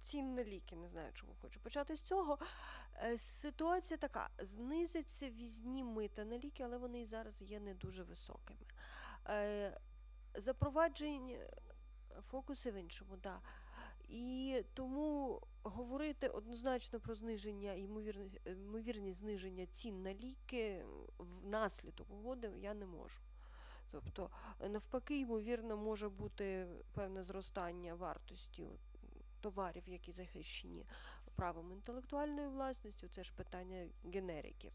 Цін на ліки, не знаю, чому хочу почати з цього. Е, Ситуація така: знизяться візні мита на ліки, але вони і зараз є не дуже високими. Е, Запровадження фокуси в іншому, да. І тому говорити однозначно про зниження, ймовірні, ймовірні зниження цін на ліки внаслідок угоди я не можу. Тобто, навпаки, ймовірно, може бути певне зростання вартості товарів, які захищені правом інтелектуальної власності, це ж питання генериків.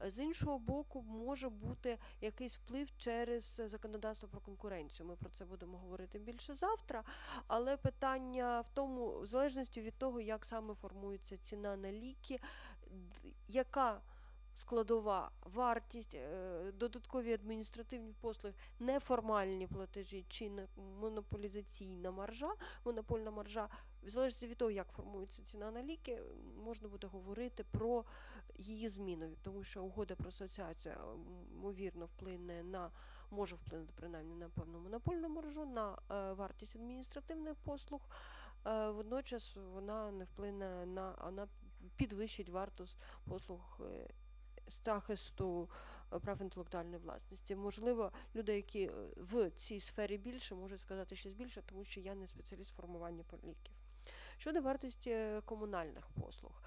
З іншого боку, може бути якийсь вплив через законодавство про конкуренцію. Ми про це будемо говорити більше завтра. Але питання в тому, в залежності від того, як саме формується ціна на ліки, яка складова вартість, е, додаткові адміністративні послуги, неформальні платежі чи монополізаційна маржа, монопольна маржа, в залежності від того, як формується ціна на ліки, можна буде говорити про її зміну, тому що угода про асоціацію е, ймовірно вплине на може вплинути принаймні на певну монопольну маржу, на е, вартість адміністративних послуг. Водночас вона не вплине на вона підвищить вартість послуг. Захисту е, прав інтелектуальної власності. Можливо, люди, які е, в цій сфері більше, можуть сказати щось більше, тому що я не спеціаліст формування поліків. Щодо вартості е, комунальних послуг,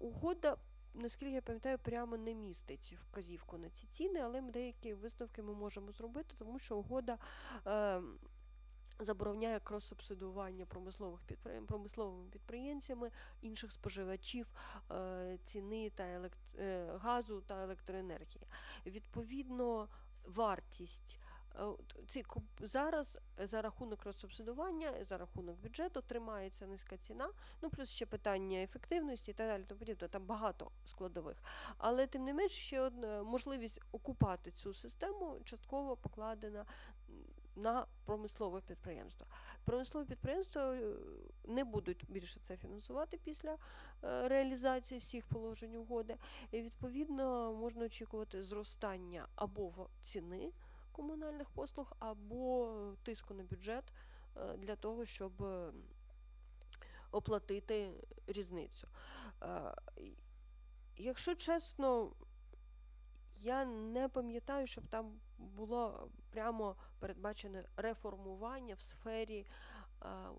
угода, наскільки я пам'ятаю, прямо не містить вказівку на ці ціни, але ми деякі висновки ми можемо зробити, тому що угода. Е, Забороняє крос-субсидування промислових підприєм... промисловими підприємцями інших споживачів е, ціни та елект... е, газу та електроенергії. Відповідно, вартість е, ці зараз е, за рахунок розсубсидування, за рахунок бюджету тримається низька ціна. Ну плюс ще питання ефективності і так далі. Тому подібне. Там багато складових. Але тим не менш, ще одна можливість окупати цю систему частково покладена на промислове підприємство. Промислові підприємства е, не будуть більше це фінансувати після е, реалізації всіх положень угоди. І відповідно можна очікувати зростання або ціни комунальних послуг, або тиску на бюджет е, для того, щоб е, оплатити різницю. Е, Якщо чесно, я не пам'ятаю, щоб там було прямо передбачене реформування в сфері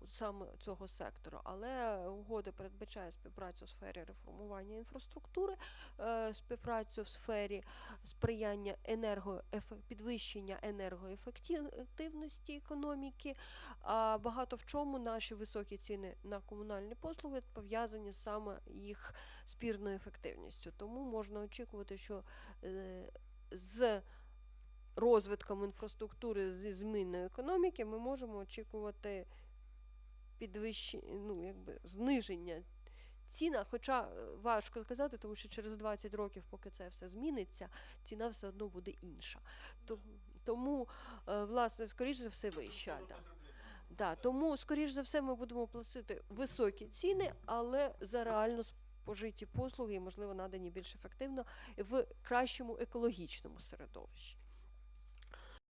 саме цього сектору. Але угода передбачає співпрацю у сфері реформування інфраструктури, е, співпрацю в сфері сприяння енергоефе- підвищення енергоефективності економіки. А багато в чому наші високі ціни на комунальні послуги пов'язані саме їх спірною ефективністю. Тому можна очікувати, що е, з розвитком інфраструктури, зі зміною економіки, ми можемо очікувати підвищення, ну, якби зниження ціна, хоча е, важко сказати, тому що через 20 років, поки це все зміниться, ціна все одно буде інша. Тому, е, власне, скоріш за все, вища. Да. Да, тому, скоріш за все, ми будемо платити високі ціни, але за реально спожиті послуги і, можливо, надані більш ефективно в кращому екологічному середовищі.